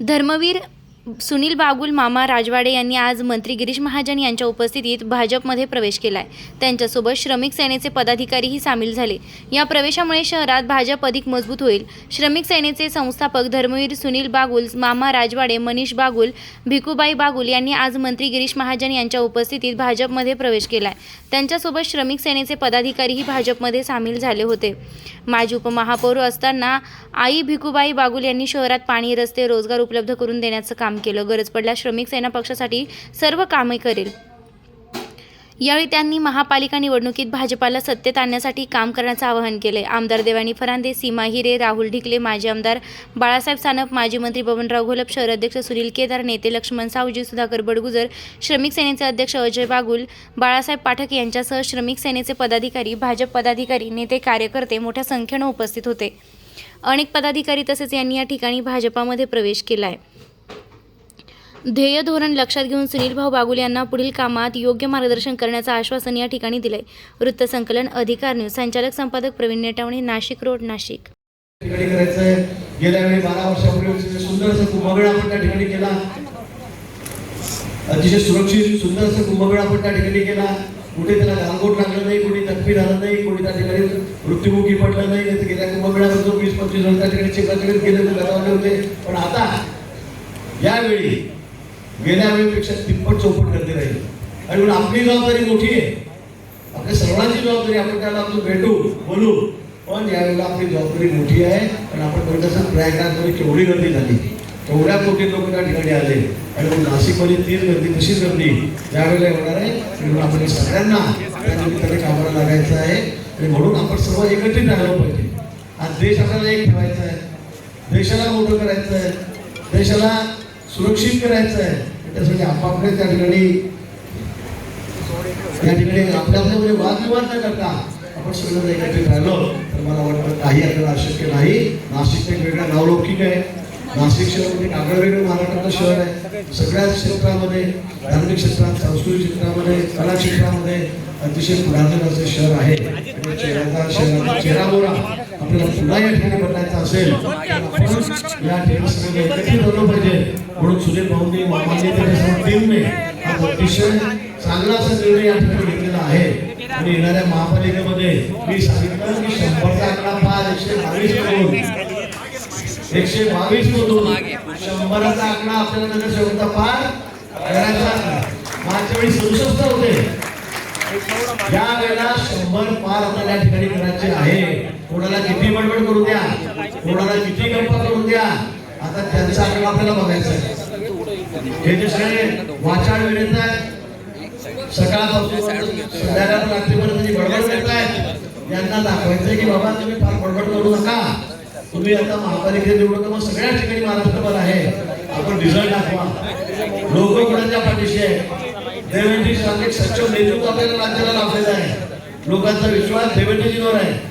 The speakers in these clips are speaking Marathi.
धर्मवीर सुनील बागुल मामा राजवाडे यांनी आज मंत्री गिरीश महाजन यांच्या उपस्थितीत भाजपमध्ये प्रवेश केलाय. त्यांच्यासोबत श्रमिक सेनेचे पदाधिकारीही सामील झाले. या प्रवेशामुळे शहरात भाजप अधिक मजबूत होईल. श्रमिक सेनेचे संस्थापक धर्मवीर सुनील बागुल मामा राजवाडे मनीष बागुल भिकूबाई बागुल यांनी आज मंत्री गिरीश महाजन यांच्या उपस्थितीत भाजपमध्ये प्रवेश केलाय. त्यांच्यासोबत श्रमिक सेनेचे पदाधिकारीही भाजपमध्ये सामील झाले होते. माजी उपमहापौर असताना आई भिकूबाई बागुल यांनी शहरात पाणी रस्ते रोजगार उपलब्ध करून देण्याचं काम केलं गरज पडल्यास श्रमिक सेना पक्षासाठी सर्व कामे करेल. यावेळी त्यांनी महापालिका निवडणुकीत भाजपाला सत्तेत आणण्यासाठी काम करण्याचं आवाहन केले आमदार देवानी फरांदे सीमा हिरे राहुल ढिकले माजी आमदार बाळासाहेब सानप माजी मंत्री बबनराव घोलप शहर अध्यक्ष सुनील केदार नेते लक्ष्मण सावजी सुधाकर बडगुजर श्रमिक सेनेचे अध्यक्ष अजय बागुल बाळासाहेब पाठक यांच्यासह श्रमिक सेनेचे पदाधिकारी भाजप पदाधिकारी नेते कार्यकर्ते मोठ्या संख्येनं उपस्थित होते. अनेक पदाधिकारी तसेच यांनी या ठिकाणी भाजपामध्ये प्रवेश केला आहे ध्येय धोरण लक्षात घेऊन सुनील भाऊ बागुल यांना पुढील कामात योग्य मार्गदर्शन करण्याचं आश्वासन या ठिकाणी दिलंय. वृत्तसंकलन अधिकार न्यूज. संचालक संपादक प्रवीण नेटावणे नाशिक रोड नाशिक. गेल्या वेळी बारा वर्षापूर्वी सुंदर असं कुंभमेळा आपण त्या ठिकाणी केला. अतिशय सुरक्षित सुंदर असं कुंभमेळा आपण त्या ठिकाणी केला. कुठे त्याला गालबोट लागलं नाही कोणी जखमी झालं नाही कोणी त्या ठिकाणी मृत्यूमुखी पडलं नाही. नाही तर गेल्या कुंभमेळ्यामध्ये जो वीस पंचवीस जण त्या ठिकाणी चिखलाचिखल गेले होते होते पण आता यावेळी गेल्या वेळेपेक्षा तिप्पट चौपट गर्दी राहील. आणि म्हणून आपली जबाबदारी मोठी आहे. आपल्या सर्वांची जबाबदारी आपण त्याला आपलं भेटू बोलू. पण यावेळेला आपली जबाबदारी मोठी आहे आणि आपण बघत असं प्रयागराजमध्ये केवढी गर्दी झाली. एवढ्या कोटी लोक त्या ठिकाणी आले. आणि मग नाशिकमध्ये तीच गर्दी तशीच गर्दी यावेळेला होणार आहे. आणि म्हणून आपण सगळ्यांना त्या निमित्ताने कामाला लागायचं आहे. आणि म्हणून आपण सर्व एकत्रित राहिलं पाहिजे. आज देश आपल्याला एक ठेवायचा आहे. देशाला मोठं करायचं आहे. देशाला सुरक्षित करायचं आहे. त्यासाठी आपापले त्या ठिकाणी या ठिकाणी आपल्या आपल्यामध्ये म्हणजे वादविवाद न करता आपण सगळं जर एकत्रित राहिलो. तर मला वाटतं काही आपल्याला अशक्य नाही. नाशिक एक वेगळा नावलौकिक आहे. नाशिक शहरामध्ये म्हणजे आगळं वेगळं महाराष्ट्राचं शहर आहे. सगळ्याच क्षेत्रामध्ये धार्मिक क्षेत्रात सांस्कृतिक क्षेत्रामध्ये कला क्षेत्रामध्ये अतिशय पुरातन असं शहर आहे. चेहरा चेहरा आपल्याला सुद्धा या ठिकाणी बदलायचं असेल या ठिकाणी सगळे एकत्रित झालो पाहिजे म्हणून सुनील भाऊंनी मामांनी त्याच्या टीमने हा अतिशय चांगला असा निर्णय या ठिकाणी घेतलेला आहे. आणि येणाऱ्या महापालिकेमध्ये मी सांगितलं की शंभरचा आकडा पाच एकशे बावीस करून एकशे बावीस मधून शंभराचा आकडा आपल्याला नगर नगरसेवकचा पार करायचा मागच्या वेळी सदुसष्ट होते. या वेळेला शंभर पार आपल्याला या ठिकाणी करायचे आहे. कोणाला किती बडबड करू द्या. कोणाला किती गप्पा करू द्या. आता त्यांचा आकडा आपल्याला बघायचा आहे. हे जे सगळे वाचाळ वेळेत आहे सकाळपासून संध्याकाळ रात्रीपर्यंत जी बडबड करत आहेत यांना दाखवायचंय की बाबा तुम्ही फार बडबड करू नका. तुम्ही आता महापालिकेत निवडणूक मग सगळ्या ठिकाणी महाराष्ट्रभर आहे. आपण रिझल्ट दाखवा. लोक कोणाच्या पाठीशी आहे देवेंद्र सांगितले सक्षम नेतृत्व आपल्याला राज्याला लाभलेलं आहे. लोकांचा विश्वास देवेंद्रजीवर आहे.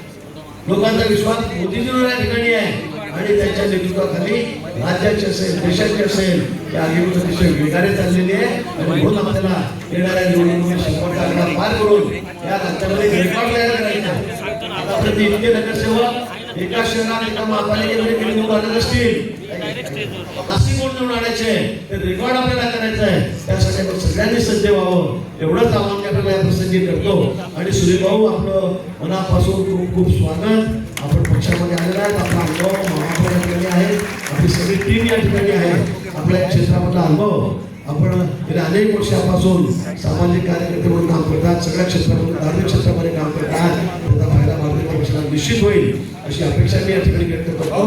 लोकांचा विश्वास मोदीजीवर या ठिकाणी आहे. आणि त्यांच्या नेतृत्वाखाली राज्याचे असेल देशाचे असेल या आगीवर अतिशय वेगाने चाललेली आहे. आणि म्हणून आपल्याला येणाऱ्या निवडणुकीत शंभर आकडा पार करून या राज्यामध्ये रेकॉर्ड तयार करायचा आता आतापर्यंत इतके नगरसेवक एका शहरात एका महापालिकेमध्ये निवडणूक निवडून असतील. नसतील कोण निवडून आणायचे ते रेकॉर्ड आपल्याला करायचं आहे. त्यासाठी आपण सगळ्यांनी सज्ज व्हावं. एवढंच आव्हान आपल्याला या प्रसंगी करतो. आणि सुनील भाऊ आपलं मनापासून खूप खूप स्वागत. आपण पक्षामध्ये आलेला आहे आपला अनुभव महापौर या ठिकाणी आहे. आपली सगळी टीम या ठिकाणी आहे. आपल्या या क्षेत्रामधला अनुभव. आपण गेल्या अनेक वर्षापासून सामाजिक कार्यकर्ते म्हणून काम करतात. सगळ्या क्षेत्रामध्ये धार्मिक क्षेत्रामध्ये काम करतात. त्याचा फायदा पक्षाला निश्चित होईल अशी अपेक्षा मी या ठिकाणी व्यक्त करतो.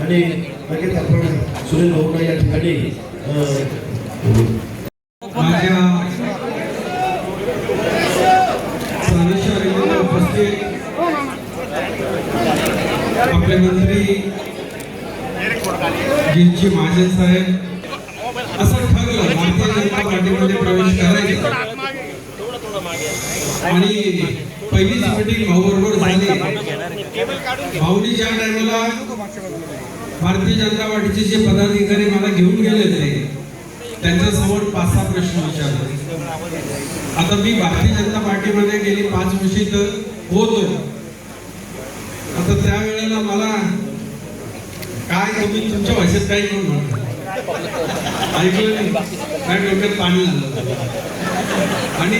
आणि लगेच आपण सुनील भाऊंना या ठिकाणी आपले मंत्री जिंची महाजन साहेब असं ठरलं भारतीय जनता पार्टीमध्ये प्रवेश करायचा. आणि पहिलीच मिटिंग भाऊबरोबर झाली. भाऊनी ज्या टायमाला भारतीय जनता पार्टीचे जे पदाधिकारी मला घेऊन गेले ते त्यांच्यासमोर पाच सहा प्रश्न विचारले. आता मी भारतीय जनता पार्टीमध्ये गेली पाच वर्षी तर होतो. आता त्यावेळेला मला काय तुम्ही तुमच्या भाषेत काय करून ऐकलं नाही. काय डोक्यात पाणी झालं आणि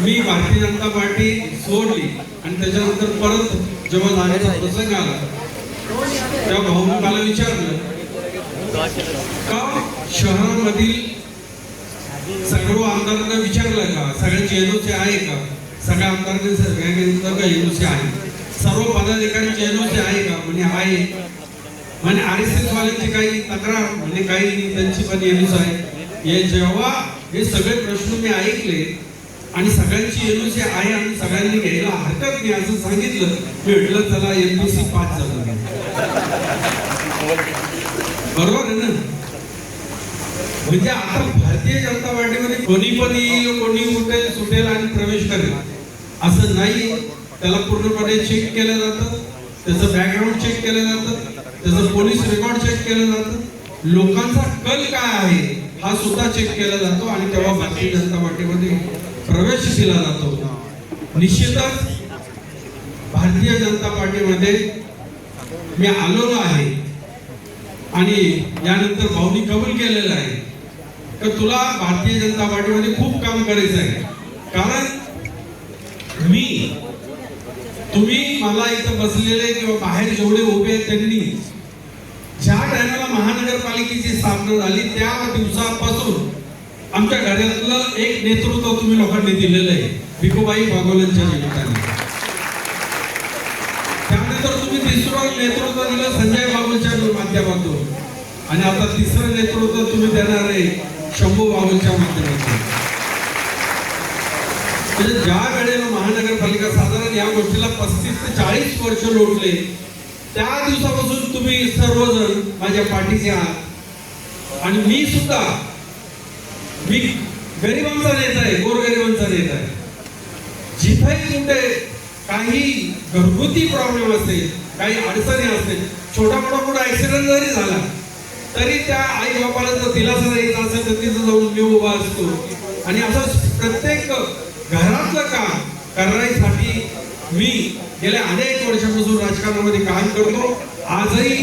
मी भारतीय जनता पार्टी सोडली आणि त्याच्यानंतर परत जेव्हा जाण्याचा प्रसंग आला तेव्हा भाऊने मला विचारलं का शहरामधील सर्व आमदारांना विचारलं का? सगळ्यांची एनओसी आहे का? सगळ्या आमदारांनी सगळ्यांनी का एनओसी आहे? सर्व पदाधिकाऱ्यांची एनओसी आहे का? म्हणजे आहे. म्हणजे आर एस एस वाल्यांची काही तक्रार म्हणजे काही त्यांची पण एनओसी आहे. हे जेव्हा हे सगळे प्रश्न मी ऐकले आणि सगळ्यांची एनओसी आहे आणि सगळ्यांनी घ्यायला हरकत नाही असं सांगितलं मी म्हटलं चला सी पाच झालं बरोबर आहे ना? म्हणजे आता भारतीय जनता पार्टीमध्ये कोणी पण येईल कोणी उठेल सुटेल आणि प्रवेश करेल असं नाही. त्याला पूर्णपणे चेक केलं जातं त्याचं बॅकग्राऊंड चेक केलं जातं त्याचं पोलीस रेकॉर्ड चेक केलं जातं. लोकांचा कल काय आहे? हा सुद्धा चेक केला जातो आणि तेव्हा भारतीय जनता पार्टीमध्ये प्रवेश दिला जातो. निश्चितच भारतीय जनता पार्टीमध्ये मी आलेलो आहे आणि यानंतर भाऊनी कबूल केलेलं आहे. तर तुला भारतीय जनता पार्टीमध्ये खूप काम करायचं आहे. कारण मी तुम्ही मला इथं बसलेले किंवा बाहेर जेवढे उभे आहेत त्यांनी ज्या टायमाला महानगरपालिकेची स्थापना झाली त्या दिवसापासून आमच्या घरातलं एक नेतृत्व तुम्ही लोकांनी दिलेलं आहे भिकोबाई भागोलांच्या निमित्ताने. त्यानंतर तुम्ही तिसरं नेतृत्व दिलं संजय बाबूंच्या माध्यमातून. आणि आता तिसरं नेतृत्व तुम्ही देणार आहे शंभू बाबूंच्या माध्यमातून. म्हणजे ज्या वेळेला महानगरपालिका साधारण या गोष्टीला पस्तीस ते चाळीस वर्ष लोटले त्या दिवसापासून तुम्ही सर्वजण माझ्या पाठीचे आहात. आणि मी सुद्धा मी गरिबांचा नेता आहे गोरगरिबांचा नेता आहे. जिथे कुठे काही घरगुती प्रॉब्लेम असेल काही अडचणी असतील छोटा मोठा मोठा ऍक्सिडेंट जरी झाला तरी त्या आई बापाला जर दिलासा द्यायचा असेल तर तिथं जाऊन मी उभा असतो. आणि असं प्रत्येक घरातलं काम करण्यासाठी मी गेल्या अनेक वर्षापासून राजकारणामध्ये काम करतो. आजही